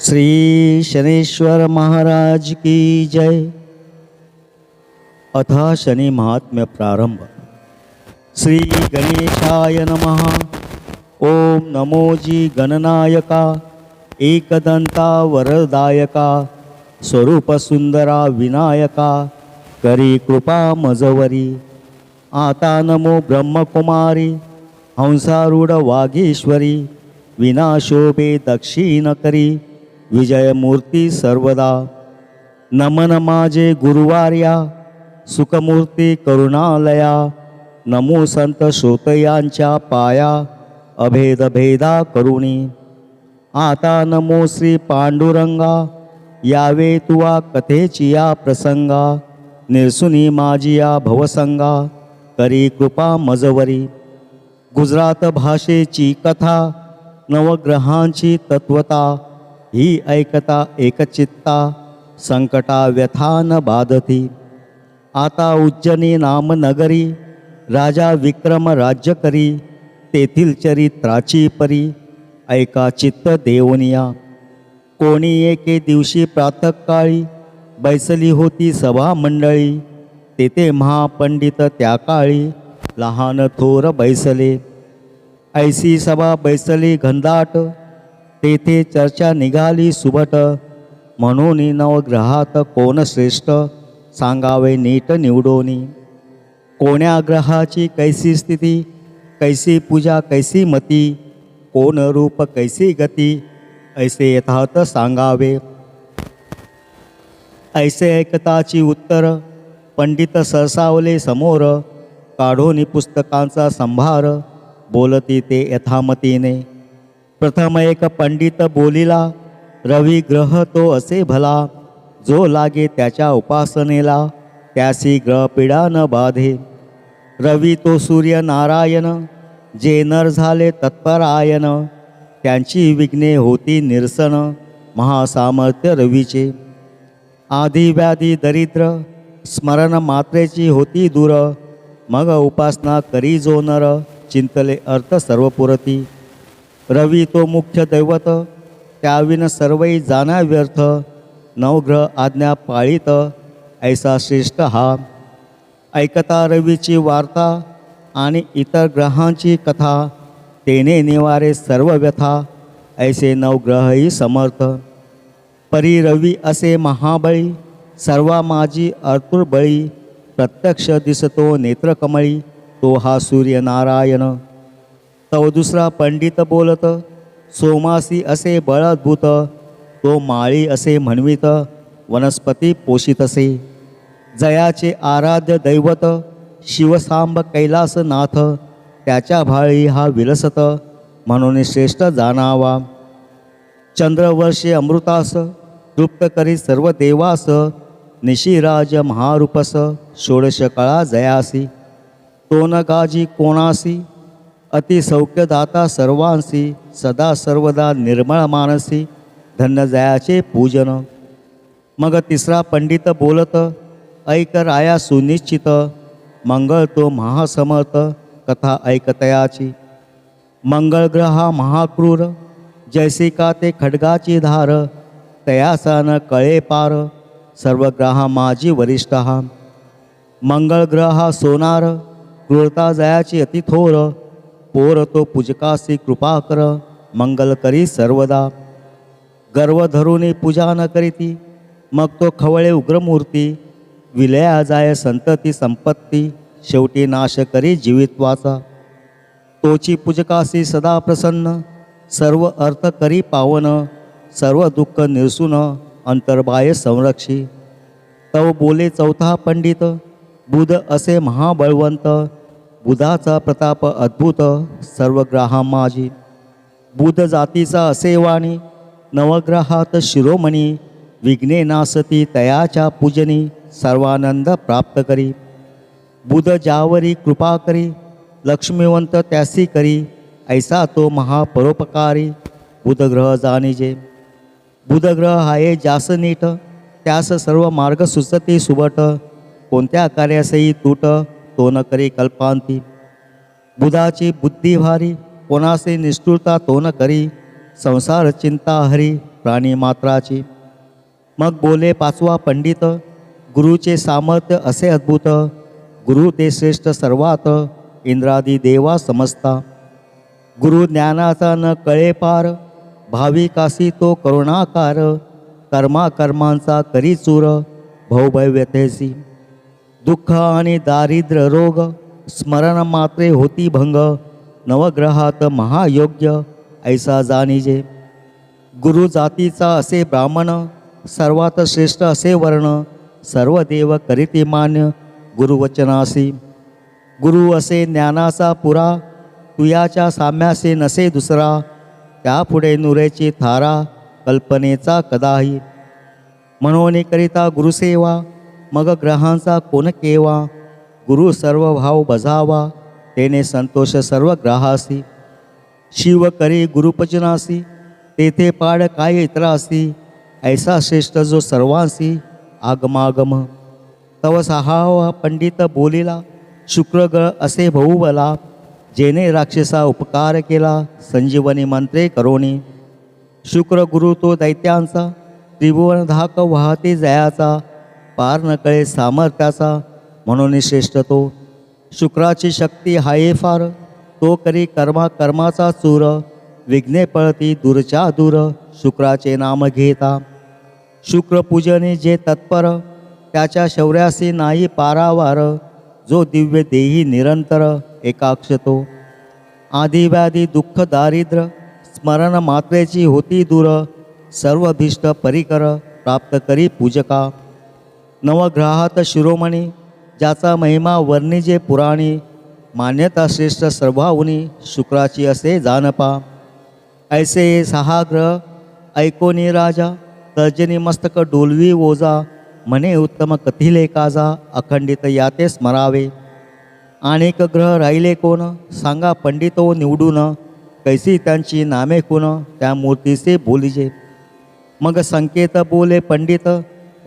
श्री शनेश्वर महाराज की जय। अथा शनि महात्म्य प्रारंभ। श्री गणेशाय नमः। ओम नमोजी गणनायका एकदंता वरदायका स्वरूप सुंदरा विनायका करी कृपा मजवरी। आता नमो ब्रह्मकुमारी हंसारूढ वागीश्वरी विनाशोभे दक्षिण करी विजयमूर्ती सर्वदा. नमन माझे गुरुवार्या सुखमूर्ती करुणालया. नमो संत श्रोतयांच्या पाया अभेद भेदा करुणी. आता नमो श्री पांडुरंगा यावे तुवा कथेची या प्रसंगा. निरसुनी माझिया भवसंगा करी कृपा मजवरी. गुजरात भाषेची कथा नवग्रहांची तत्वता. ही ऐकता एकचित्ता संकटा व्यथा न बाधती. आता उज्जनी नामनगरी राजा विक्रम राज्य करी तेथील चरित्राची परी ऐका चित्त देवनिया कोणी एके दिवशी प्रातःकाळी बैसली होती सभा मंडळी तेथे महापंडित त्या काळी लहान थोर बैसले. ऐसी सभा बैसली घनदाट तेथे चर्चा निघाली सुबट म्हणून नवग्रहात कोण श्रेष्ठ? सांगावे नीट निवडोनी. कोण्या ग्रहाची कैसी स्थिती? कैसी पूजा? कैसी मती? कोण रूप? कैसी गती? ऐसे यथार्थ सांगावे. ऐसे ऐकताची उत्तर पंडित सरसावले समोर. काढोनी पुस्तकांचा संभार बोलती ते यथामतीने. प्रथम एक पंडित बोलिला रवी ग्रह तो असे भला जो लागे त्याच्या उपासनेला त्यासी ग्रहपीडा न बाधे. रवी तो सूर्य नारायण जे नर झाले तत्परायण त्यांची विघ्ने होती निरसन महासामर्थ्य रवीचे. आधी व्याधी दरिद्र स्मरण मात्रेची होती दूर मग उपासना करी जो नर चिंतले अर्थ सर्वपुरती. रवी तो मुख्य दैवत त्याविन सर्वही जाण्या व्यर्थ नवग्रह आज्ञा पाळीत ऐसा श्रेष्ठ हा. ऐकता रवीची वार्ता आणि इतर ग्रहांची कथा तेने निवारे सर्व व्यथा ऐसे नवग्रहही समर्थ. परी रवी असे महाबळी सर्वा माझी अर्तुर बळी प्रत्यक्ष दिसतो नेत्रकमळी तो हा सूर्यनारायण. तव दुसरा पंडित बोलत सोमासी असे बळद्भूत तो माळी असे म्हणवित वनस्पती पोषित असे जयाचे आराध्य दैवत शिवसांब कैलासनाथ त्याच्या भाळी हा विलसत म्हणून श्रेष्ठ जाणावा. चंद्रवर्षे अमृतास तृप्त करी सर्व देवास निशिराज महारूपस षोडश कळा जयासी. तो कोणासी अतिसौख्यदाता सर्वांशी सर्वांसी सदा सर्वदा निर्मळ मानसी धन्यजयाचे पूजन। मग तिसरा पंडित बोलत ऐक राया सुनिश्चित मंगळ तो महासमर्थ कथा ऐकतयाची। मंगळग्रहा महाक्रूर जैसी का ते खडगाची धार तयासा कळे पार सर्व ग्रहा माझी वरिष्ठ हा। मंगळ हा सोनार क्रूरता जयाची अति पोरतो पोर तो पूजकासी कृपा कर मंगल करी सर्वदा। गर्व धरुनी पूजा न करीती मग तो खवळे उग्रमूर्ती विलया जाय संतती संपत्ती शेवटी नाश करी जीवित्वाचा। तोची पूजकासी सदा प्रसन्न सर्व अर्थ करी पावन सर्व दुःख निरसून अंतर्बाय संरक्षी। तव बोले चौथा पंडित बुध असे महाबळवंत बुधाचा प्रताप अद्भुत सर्व ग्रहा माझी बुध जातीचा असे वाणी नवग्रहात शिरोमणी विघ्ने नासती तयाच्या पूजनी सर्वानंद प्राप्त करी. बुध जावरी कृपा करी लक्ष्मीवंत त्यासी करी ऐसा तो महापरोपकारी बुधग्रह जाणीजे. बुधग्रह आहे जास नीट त्यास सर्व मार्ग सुचते सुबट कोणत्या कार्यासही तूट तो न करे कल्पांती। बुधाची बुद्धी भारी कोणासे निष्ठुरता तो न करी। संसार चिंता हरी प्राणी मात्राची। मग बोले पाचवा पंडित गुरुचे सामर्थ्य असे अद्भुत। गुरु ते श्रेष्ठ सर्वात इंद्रादी देवा समजता गुरु ज्ञानाचा न कळे पार भाविकासी तो करुणाकार। कर्मा कर्मांचा करी चूर भवभव्यतेसी। दुःख आणि दारिद्र्य रोग स्मरण मात्रे होती भंग नवग्रहात महायोग्य ऐसा जाणीजे. गुरु जातीचा असे ब्राह्मण सर्वात श्रेष्ठ असे वर्ण सर्व देव करीते मान्य गुरुवचनासी. गुरु असे ज्ञानाचा पुरा तुयाच्या साम्यासे नसे दुसरा त्यापुढे नुरेची थारा कल्पनेचा कदाही. म्हणून करिता गुरुसेवा मग ग्रहांचा कोण केवा? गुरु सर्व भाव बजावा तेने संतोष सर्व ग्रहासी. शिव करी गुरुपचनासी तेथे पाड काय इतरासी ऐसा श्रेष्ठ जो सर्वांसी आगमागम. तव सहावा पंडित बोलिला शुक्रग्रह असे बहुबला जेने राक्षसा उपकार केला संजीवनी मंत्रे करोनी. शुक्र गुरु तो दैत्यांचा त्रिभुवन धाक वाहते जयाचा पार न कळे सामर्थ्याचा म्हणून श्रेष्ठ तो. शुक्राची शक्ती हाये फार तो करी कर्मा कर्माचा चूर विघ्ने पळती दूरच्या दूर शुक्राचे नाम घेता. शुक्रपूजने जे तत्पर त्याच्या शौर्यासी नाही पारावार जो दिव्य देही निरंतर एकाक्ष तो. आदिव्याधी दुःख दारिद्र्य स्मरण मात्रेची होती दूर सर्वभीष्ट परिकर प्राप्त करी पूजका. नवग्रहात शिरोमणी ज्याचा महिमा वर्णिजे पुराणी मान्यता श्रेष्ठ सर्वाहुनी शुक्राची असे जानपा ऐसे सहा ग्रह ऐकोनी राजा तर्जनी मस्तक डोलवी ओजा म्हणे उत्तम कथिले काजा अखंडित याते स्मरावे. अनेक ग्रह राहिले कोण? सांगा पंडितो निवडून कैसी त्यांची नामे कोण त्या मूर्तीचे बोलिजे. मग संकेत बोले पंडित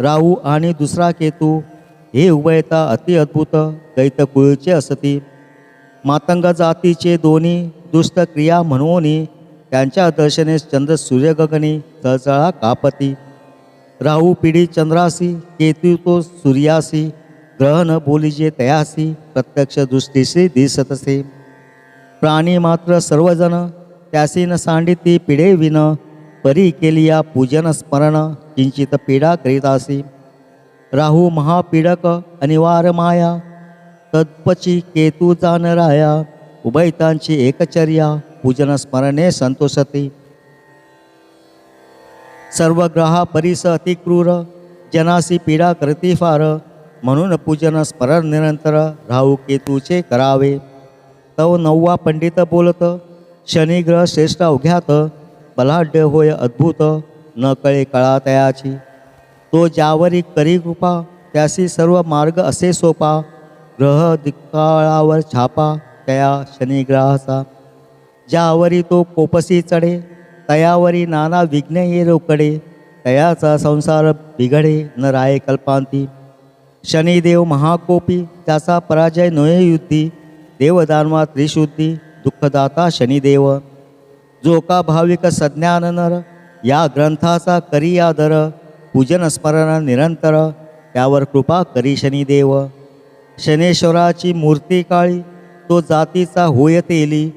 राहू आणि दुसरा केतू हे उभयता अति अद्भुत दैत कुळचे असती. मातंग जातीचे दोन्ही दुष्ट क्रिया म्हणून त्यांच्या दर्शने चंद्र सूर्यगगनी चळचळा कापती. राहू पिढी चंद्रासी केतू तो सूर्यासी ग्रहण बोलीजे तयासी प्रत्यक्ष दृष्टीशी दिसत असे प्राणी मात्र सर्वजण त्यासी न सांडिती पिढे विन परी केलिया पूजन स्मरण किंचित पीडा करीतासी राहू महापीडक अनिवार्य माया तत्पची केतू जाणराया उभयतांची एकचर्या पूजन स्मरणे संतोषती. सर्व ग्रहा परिस अतिक्रूर जनासी पीडा करती फार म्हणून पूजन स्मरण निरंतर राहू केतूचे करावे. तव नववा पंडित बोलत शनिग्रह श्रेष्ठ अवघ्यात बलाढ्य होय अद्भुत न कळे कळा तयाची. तो ज्यावरी करी कृपा त्यासी सर्व मार्ग असे सोपा. ग्रह दिक्काळावर छापा तया शनिग्रहाचा. ज्यावरी तो कोपसी चढे तयावरी नाना विघ्न ये रोकडे. तयाचा संसार बिघडे न राय कल्पांती. शनिदेव महाकोपी त्याचा पराजय नोये युद्धी. देवदानवा त्रिशुद्धी दुःखदाता शनिदेव. जो का भाविक सज्ञान नर या ग्रंथाचा करी आदर पूजन स्मरण निरंतर त्यावर कृपा करी शनिदेव शनेश्वराची मूर्ती काळी तो जातीचा होय तेली.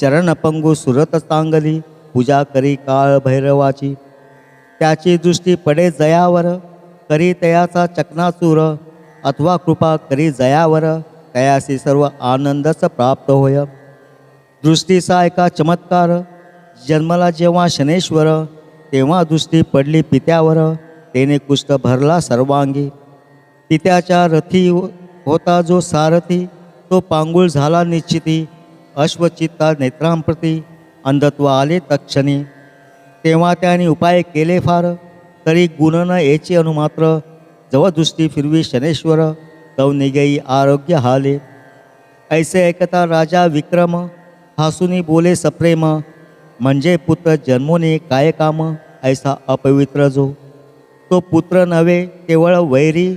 चरणपंगू सुरत चांगली पूजा करी काळ भैरवाची. त्याची दृष्टी पडे जयावर करी तयाचा चकनाचूर. अथवा कृपा करी जयावर तयासी सर्व आनंदच प्राप्त होय. दृष्टीचा एका चमत्कार जन्मला जेव्हा शनेश्वर तेव्हा दृष्टी पडली पित्यावर. तेने कुष्ठ भरला सर्वांगी. पित्याच्या रथी हो, होता जो सारथी तो पांगुळ झाला निश्चिती. अश्वचित्ता नेत्रांप्रती अंधत्व आले तक्षणी तेव्हा त्याने उपाय केले फार तरी गुण न याची अनुमात्र जवदृष्टी फिरवी शनेश्वर तव निगई आरोग्य हाले. ऐसे ऐकता राजा विक्रम हासुनी बोले सप्रेम म्हणजे पुत्र जन्मोने काय काम? ऐसा अपवित्र जो. तो पुत्र नव्हे केवळ वैरी.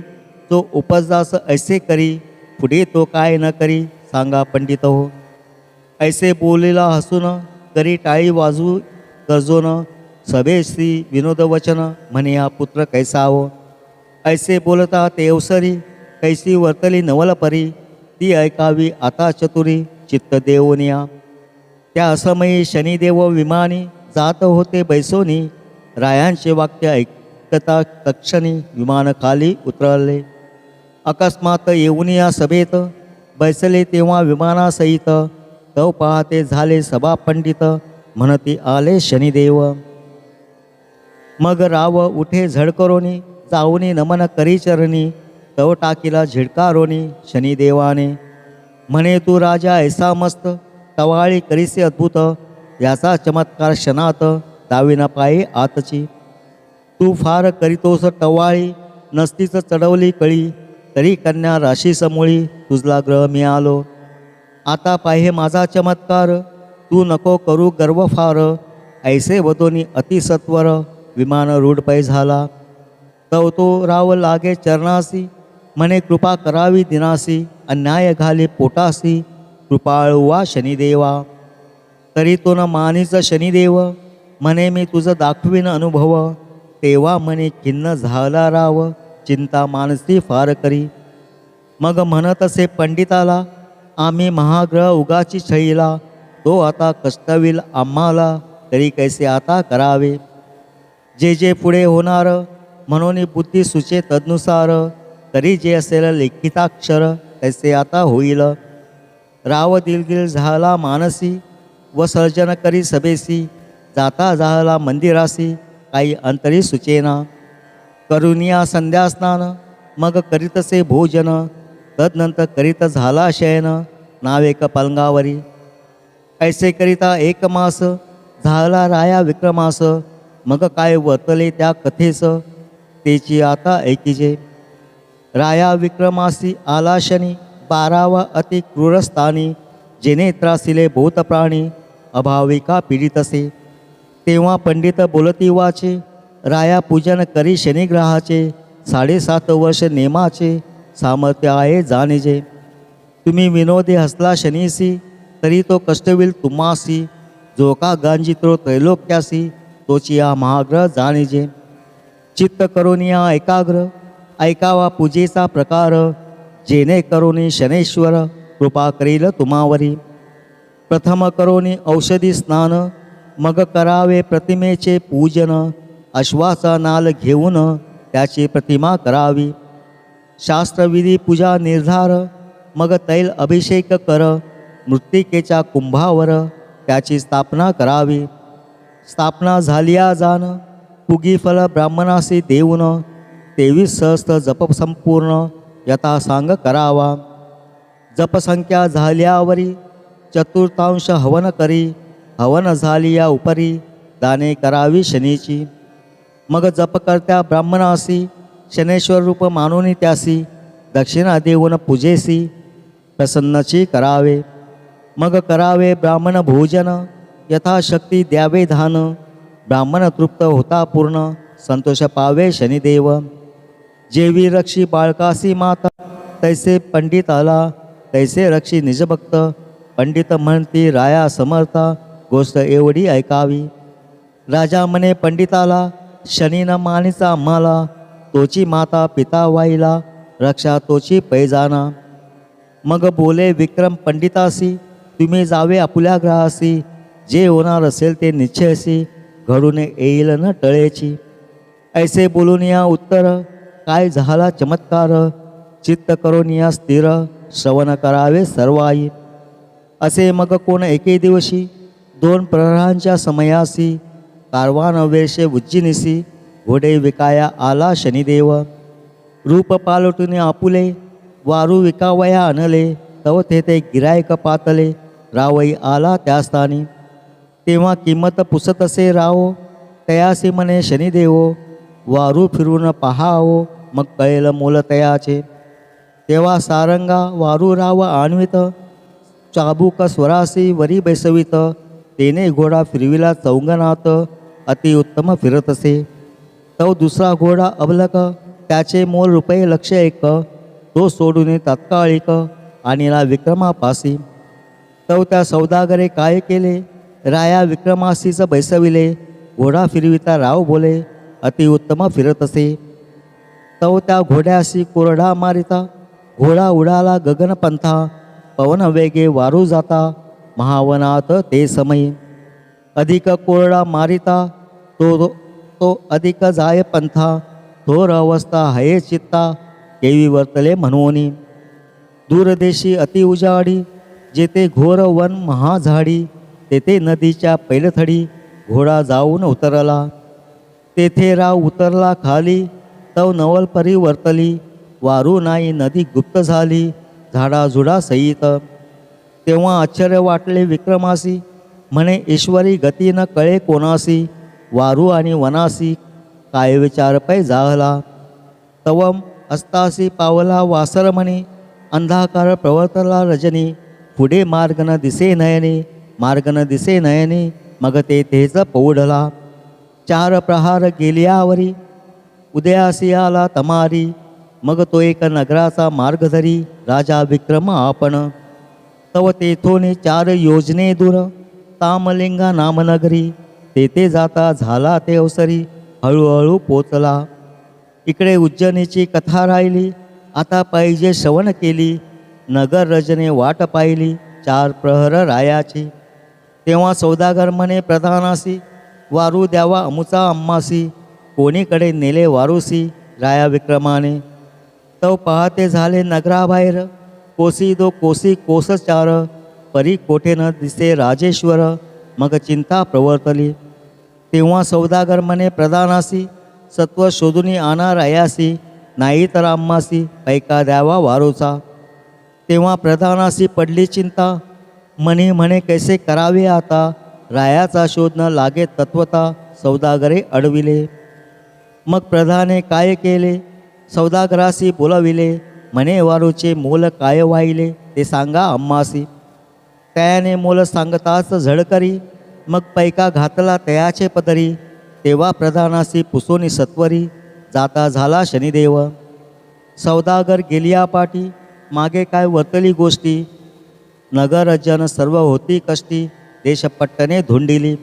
तो उपजास ऐसे करी पुढे तो काय न करी सांगा पंडित हो. ऐसे बोलेला हसून करी टाळी वाजू गरजोन सभेश्री विनोदवचन म्हणे हा पुत्र कैसावो हो. ऐसे बोलता ते अवसरी कैसी वर्तली नवलपरी ती ऐकावी आता चतुरी चित्त देवनिया त्या असमयी शनिदेव विमानी जात होते बैसोनी. रायांचे वाक्य ऐकता तक्षणी विमान खाली उतरले. अकस्मात येऊन या सभेत बैसले तेव्हा विमानासहित तव पाहते झाले सभा पंडित म्हणती आले शनिदेव. मग राव उठे झडकरोनी जाऊनी नमन करी चरणी तव टाकीला झिडकारोनी शनिदेवाने. म्हणे तू राजा ऐसा मस्त कवाळी करीसे अद्भुत याचा चमत्कार क्षणात दाविना पायी आतची. तू फार करीतोस टवाळी नसतीच चढवली कळी तरी कन्या राशी समोळी तुझला ग्रह मिळालो आता पाहे माझा चमत्कार तू नको करू गर्व फार ऐसे वतोनी अतिसत्वर विमान रूढ पै झाला. तव तो राव लागे चरणासी म्हणे कृपा करावी दिनासी अन्याय घाले पोटासी कृपाळुवा शनिदेवा. तरी तो न मानीच शनिदेव म्हणे मी तुझं दाखवीन अनुभव. तेव्हा म्हणे खिन्न झाला राव चिंता मानसी फार करी. मग म्हणत असे पंडिताला आम्ही महाग्रह उगाची छळीला तो आता कष्टविल आम्हाला तरी कैसे आता करावे? जे जे पुढे होणार म्हणून बुद्धी सुचे तदनुसार तरी जे असेल लिखिताक्षर तैसे आता होईल. राव दिलगिल झाला मानसी व सर्जन करी सभेसी जाता झाला मंदिरासी काही अंतरी सुचेना. करुनिया संध्यास्नान मग करीतसे भोजन तदनंतर करीत झाला शयन नावेक पलंगावरी ऐसे करिता एक मास झाला राया विक्रमास मग काय वतले त्या कथेस तेची आता ऐकिजे. राया विक्रमासी आला शनी बारावा अति क्रूरस्थानी जेने त्रासिले भूतप्राणी अभाविका पीडितसे. तेव्हा पंडित बोलती वाचे राया पूजन करी शनिग्रहाचे साडेसात वर्ष नेमाचे सामर्थ्य आहे जाणीजे. तुम्ही विनोदी हसला शनीसी तरी तो कष्टविल तुम्हासी जो का गांजित्रो त्रैलोक्यासी तोची या महाग्रह जाणीजे. चित्त करोनिया एकाग्र ऐकावा पूजेचा प्रकार जेणे करोनी शनेश्वर कृपा करील तुम्हावरी. प्रथम करोनी औषधी स्नान मग करावे प्रतिमेचे पूजन अश्वाचा नाल घेऊन त्याची प्रतिमा करावी. शास्त्रविधी पूजा निर्धार मग तैल अभिषेक कर मृत्तिकेच्या कुंभावर त्याची स्थापना करावी. स्थापना झालिया जाण पुगी फल ब्राह्मणासी देऊन तेवीस सहस्त्र जप संपूर्ण यथा सांग करावा. जपसंख्या झाल्यावरी चतुर्थांश हवन करी हवन झाली या उपरी दाने करावी शनीची. मग जपकर्त्या ब्राह्मणासी शनेश्वर रूप मानुनी त्यासी दक्षिणा देऊन पूजेसी प्रसन्नची करावे. मग करावे ब्राह्मण भोजन यथाशक्ती द्यावे धान. ब्राह्मण तृप्त होता पूर्ण संतोष पावे शनिदेव. जेवी रक्षी बाळकासी माता तैसे पंडित आला तैसे रक्षी निजभक्त पंडित म्हणती राया समर्था गोष्ट एवढी ऐकावी. राजा म्हणे पंडिताला शनी न मानीचा आम्हाला तोची माता पिता वाईला रक्षा तोची पैजाना मग बोले विक्रम पंडितासी तुम्ही जावे आपुल्या ग्रहासी जे होणार असेल ते निश्चयसी घडून येईल न टळेची. ऐसे बोलून या उत्तर काय झाला? चमत्कार. चित्त करून या स्थिर. श्रवण करावे सर्वाई. असे मग कोण एके दिवशी? दोन प्रहरांच्या समयासी. कारवान वेशे उज्जिनिसी. घोडे विकाया आला शनिदेव. रूप पालटून आपुले. वारू विकावया आणले तव तेथे गिरायक पातले. रावई आला त्या स्थानी. तेव्हा किंमत पुसत असे राव. तयासी म्हणे शनिदेवो वारू फिरून पहावो. मग कळेल मोल तयाचे. तेव्हा सारंगा वारुराव आणवित. चाबूक स्वरासी वरी बैसवित. तेने घोडा फिरविला चौंगणात. अतिउत्तम फिरत असे तो दुसरा घोडा अबलक. त्याचे मोल रुपये लक्ष एक. तो सोडून तात्काळिक आणिला विक्रमापासी. तो त्या सौदागरे काय केले? राया विक्रमासीच बैसविले. घोडा फिरविता राव बोले अतिउत्तम फिरत असे तव त्या घोड्याशी कोरडा मारिता घोडा उडाला गगनपंथा पवन वेगे वारू जाता महावनात ते समयी. अधिक कोरडा मारिता तो तो अधिक जाय पंथा थोर अवस्था हये चित्ता केवी वर्तले म्हणूनी दूरदेशी अति उजाडी जेथे घोर वन महाझाडी तेथे नदीच्या पैलथडी घोडा जाऊन उतरला. तेथे राव उतरला खाली तव नवलपरी वर्तली वारू नाही नदी गुप्त झाली झाडाझुडा सहित. तेव्हा आश्चर्य वाटले विक्रमासी म्हणे ईश्वरी गती न कळे कोणासी वारू आणि वनासी काय विचार पै जाहला? तवम अस्तासी पावला वासर म्हणे अंधाकार प्रवर्तला रजनी पुढे मार्ग न दिसे नयने मार्ग न दिसे नयने मग ते तेच पौढला. चार प्रहार गेल्यावरी उदयासी आला तमारी मग तो एक नगराचा मार्ग धरी राजा विक्रम आपण तव तेथोने चार योजने दूर तामलिंगा नामनगरी तेथे जाता झाला ते अवसरी हळूहळू पोचला. इकडे उज्जैनीची कथा राहिली आता पाहिजे श्रवण केली नगर रजने वाट पाहिली चार प्रहर रायाची. तेव्हा सौदागर म्हणे प्रधानासी वारू द्यावा अमुचा अम्मासी कोणीकडे नेले वारूसी राया विक्रमाने? तव पाहते झाले नगराबाहेर. कोसी दो कोसी कोसचार परी कोठे न दिसे राजेश्वर. मग चिंता प्रवर्तली. तेव्हा सौदागर म्हणे प्रधानासी सत्व शोधून आणा रायासी नाही तर आम्हासी पैका द्यावा वारूचा. तेव्हा प्रधानासी पडली चिंता. म्हणे म्हणे कैसे करावे आता? रायाचा शोध न लागे तत्वता. सौदागरे अडविले. मग प्रधाने काय केले? सौदागरासी बोलाविले म्हणे वारूचे मोल काय वाहिले ते सांगा अम्मासी. त्याने मोल सांगताच झडकरी मग पैका घातला तयाचे पदरी. तेव्हा प्रधानासी पुसोनी सत्वरी जाता झाला शनिदेव. सौदागर गेलिया पाटी मागे काय वर्तली गोष्टी? नगरजन सर्व होती कष्टी देशपट्टने धुंडिली.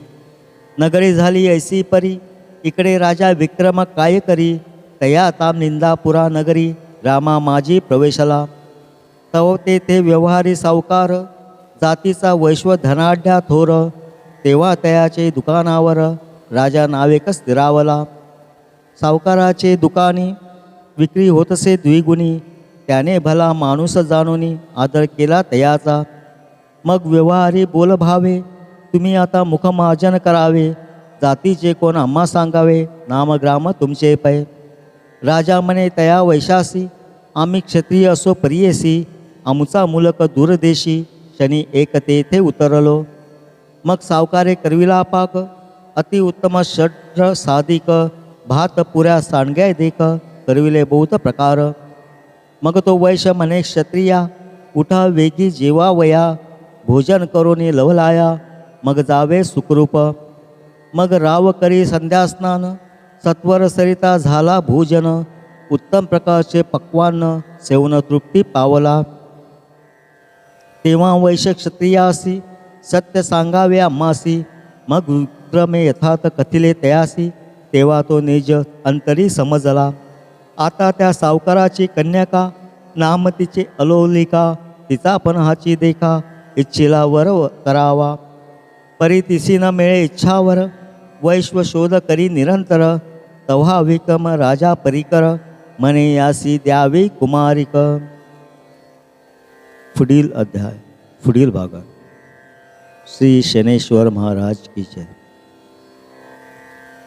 नगरी झाली ऐसी परी इकडे राजा विक्रम काय करी तया ताम निंदापुरा नगरी रामा माझी प्रवेशला. तव तेथे व्यवहारी सावकार जातीचा वैश्व धनाढ्या थोर तेव्हा तयाचे दुकानावर राजा नावेक स्थिरावला. सावकाराचे दुकानी विक्री होतसे द्विगुणी त्याने भला माणूस जाणूनी आदर केला तयाचा. मग व्यवहारी बोलभावे तुम्ही आता मुखमार्जन करावे जातीचे कोण अम्मा सांगावे? नामग्राम तुमचे पै. राजा म्हणे तया वैशासी आम्ही क्षत्रिय असो प्रियसी आमचा मुलक दूरदेशी शनी एक तेथे उतरलो. मग सावकारे करविला पाक अतिउत्तम षड्र साधिक भात पुऱ्या सांडग्या देख करविले बहुत प्रकार. मग तो वैश्य म्हणे क्षत्रिया उठा वेगी जेवा वया भोजन करोनी लवलाया मग जावे सुखरूप. मग राव करी संध्यास्नान सत्वर सरिता झाला भोजन उत्तम प्रकारचे पक्वान्न सेवन तृप्ती पावला. तेव्हा वैश्य क्षत्रियासी सत्य सांगावे अम्मासी मग विक्रमे यथार्थ कथिले तयासी तेव्हा तो निज अंतरी समजला. आता त्या सावकाराची कन्याका नाम तिचे अलोलिका तिचा पण देखा इच्छिला वर करावा. परी तिसी न मिळे इच्छावर वैश्व शोध करी निरंतर तव्हा विक्रम राजा परिकर म्हणे यासी द्यावी कुमारिक. पुढील अध्याय पुढील भागात. श्री शनेश्वर महाराज की जय.